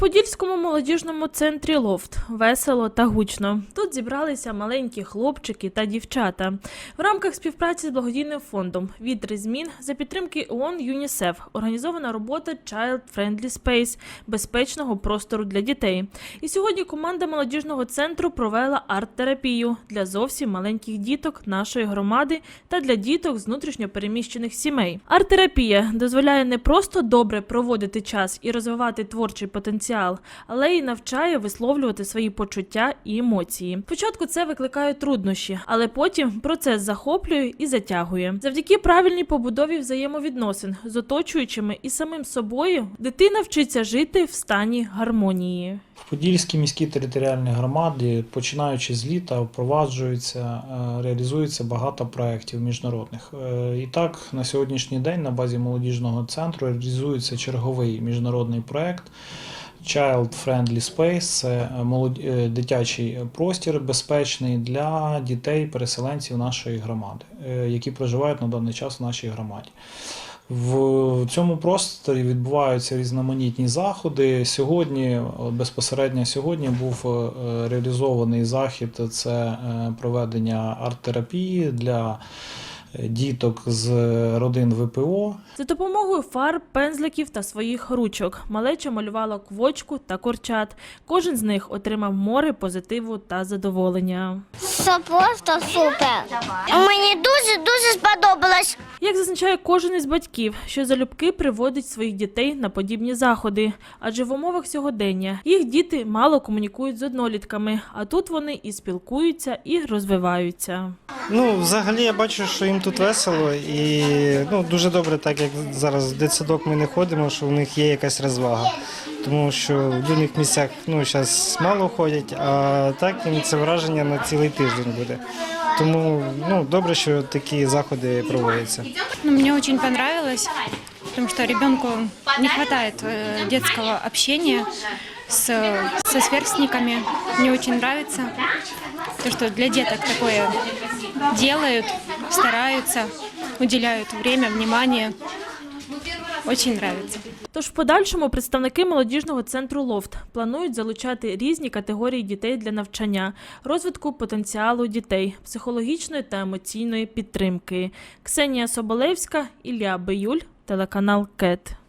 Подільському молодіжному центрі Лофт весело та гучно. Тут зібралися маленькі хлопчики та дівчата. В рамках співпраці з благодійним фондом «Вітри змін за підтримки ООН ЮНІСЕФ організована робота Child Friendly Space безпечного простору для дітей. І сьогодні команда молодіжного центру провела арт-терапію для зовсім маленьких діток нашої громади та для діток з внутрішньопереміщених сімей. Арт-терапія дозволяє не просто добре проводити час і розвивати творчий потенціал, але й навчає висловлювати свої почуття і емоції. Спочатку це викликає труднощі, але потім процес захоплює і затягує. Завдяки правильній побудові взаємовідносин з оточуючими і самим собою дитина вчиться жити в стані гармонії. В Подільській міській територіальній громаді, починаючи з літа, впроваджується, е, реалізується багато проєктів міжнародних. Е, І так, на сьогоднішній день на базі молодіжного центру реалізується черговий міжнародний проєкт Child Friendly Space це е, дитячий простір безпечний для дітей-переселенців нашої громади, е, які проживають на даний час в нашій громаді. В цьому просторі відбуваються різноманітні заходи. Сьогодні, безпосередньо сьогодні, був е, реалізований захід це е, проведення арт-терапії для е, діток з родин ВПО. За допомогою фарб, пензликів та своїх ручок малеча малювала квочку та корчат. Кожен з них отримав море позитиву та задоволення. Це просто супер. Мені дуже дуже сподобалось. Як зазначає кожен із батьків, що залюбки приводить своїх дітей на подібні заходи, адже в умовах сьогодення їх діти мало комунікують з однолітками, а тут вони і спілкуються, і розвиваються. Ну, взагалі я бачу, що їм тут весело і ну, дуже добре, так як зараз в дитсадок ми не ходимо, що в них є якась розвага. Тому що в людних місцях ну, зараз мало ходять, а так їм це враження на цілий тиждень буде. Тому ну, добре, що такі заходи проводяться. Ну, мне очень понравилось, потому что ребенку не хватает э, детского общения с, со сверстниками. Мне очень нравится то, что для деток такое делают, стараются, уделяют время, внимание. Очень нравится. Тож в подальшому представники молодіжного центру Лофт планують залучати різні категорії дітей для навчання, розвитку потенціалу дітей, психологічної та емоційної підтримки. Ксенія Соболевська, Ілля Биюль, телеканал КЕТ.